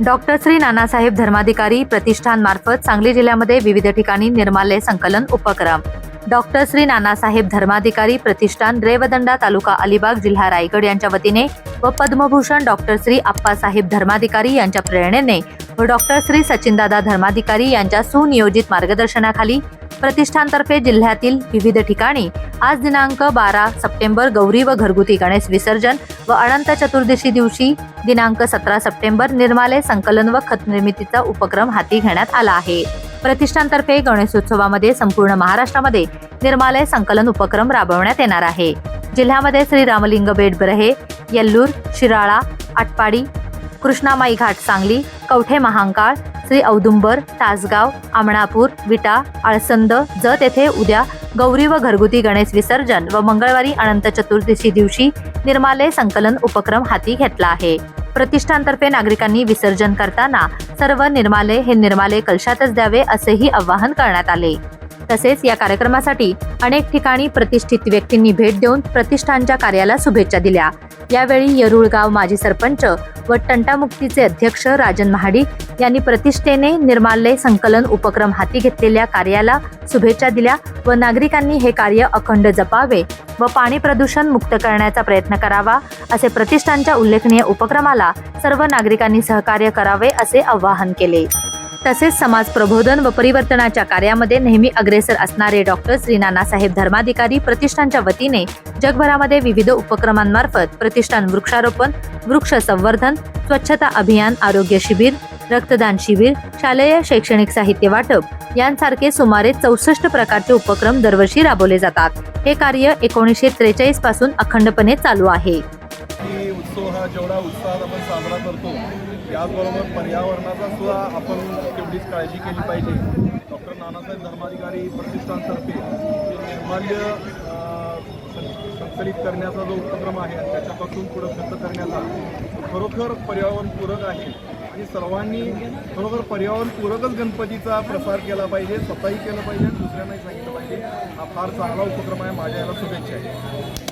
Doctor Shri Nanasaheb Dharmadhikari प्रतिष्ठानमार्फत सांगली जिल्ह्यामध्ये विविध ठिकाणी निर्माल्य संकलन उपक्रम. डॉक्टर श्री नानासाहेब धर्माधिकारी प्रतिष्ठान रेवदंडा तालुका अलिबाग जिल्हा रायगड यांच्या वतीने व पद्मभूषण डॉक्टर श्री आप्पासाहेब धर्माधिकारी यांच्या प्रेरणेने व डॉक्टर श्री सचिनदादा धर्माधिकारी यांच्या सुनियोजित मार्गदर्शनाखाली प्रतिष्ठानतर्फे जिल्ह्यातील विविध ठिकाणी आज दिनांक बारा सप्टेंबर गौरी व घरगुती गणेश विसर्जन व अनंत चतुर्दशी दिवशी दिनांक सतरा सप्टेंबर निर्मालय संकलन व खत निर्मितीचा उपक्रम हाती घेण्यात आला आहे. प्रतिष्ठानतर्फे गणेशोत्सवामध्ये संपूर्ण महाराष्ट्रामध्ये निर्मालय संकलन उपक्रम राबवण्यात येणार आहे. जिल्ह्यामध्ये श्री रामलिंग बेट येल्लूर शिराळा आटपाडी कृष्णामाई घाट सांगली कवठे महांकाळ श्री औदुंबर तासगाव आमणापूर विटा आळसंद जत येथे उद्या गौरी व घरगुती गणेश विसर्जन व मंगळवारी अनंत चतुर्दशी दिवशी निर्मालय संकलन उपक्रम हाती घेतला आहे. प्रतिष्ठानतर्फे नागरिकांनी विसर्जन करताना सर्व निर्मालय हे निर्मालय कलशातच द्यावे असेही आवाहन करण्यात आले. तसेच या कार्यक्रमासाठी अनेक ठिकाणी प्रतिष्ठित व्यक्तींनी भेट देऊन प्रतिष्ठानच्या कार्याला शुभेच्छा दिल्या. यावेळी येरुळगाव माजी सरपंच व टंटामुक्तीचे अध्यक्ष राजन महाडिक यांनी प्रतिष्ठेने निर्माल्य संकलन उपक्रम हाती घेतलेल्या कार्याला शुभेच्छा दिल्या व नागरिकांनी हे कार्य अखंड जपावे व पाणी प्रदूषण मुक्त करण्याचा प्रयत्न करावा असे प्रतिष्ठानच्या उल्लेखनीय उपक्रमाला सर्व नागरिकांनी सहकार्य करावे असे आवाहन केले. तसेच समाज प्रबोधन व परिवर्तनाच्या कार्यामध्ये नेहमी अग्रेसर असणारे डॉक्टर श्री नानासाहेब धर्माधिकारी प्रतिष्ठानच्या वतीने जगभरामध्ये विविध उपक्रमांमार्फत प्रतिष्ठान वृक्षारोपण वृक्ष संवर्धन स्वच्छता अभियान आरोग्य शिबिर रक्तदान शिबिर शालेय शैक्षणिक साहित्य वाटप यांसारखे सुमारे चौसष्ट प्रकारचे उपक्रम दरवर्षी राबवले जातात. हे कार्य एकोणीसशे त्रेचाळीसपासून अखंडपणे चालू आहे. जेवढा उत्साहात आपण साजरा करतो त्याचबरोबर पर्यावरणाचा सुद्धा आपण तेवढीच काळजी केली पाहिजे. डॉक्टर नानासाहेब धर्माधिकारी प्रतिष्ठानतर्फे जे निर्माल्य सं- संकलित करण्याचा जो उपक्रम आहे त्याच्यापासून पुढं खर्च करण्याचा खरोखर पर्यावरणपूरक आहे. आणि सर्वांनी खरोखर पर्यावरणपूरकच गणपतीचा प्रसार केला पाहिजे स्वतःही केलं पाहिजे आणि दुसऱ्यांनाही सांगितलं पाहिजे. हा फार चांगला उपक्रम आहे. माझ्या याला शुभेच्छा आहे.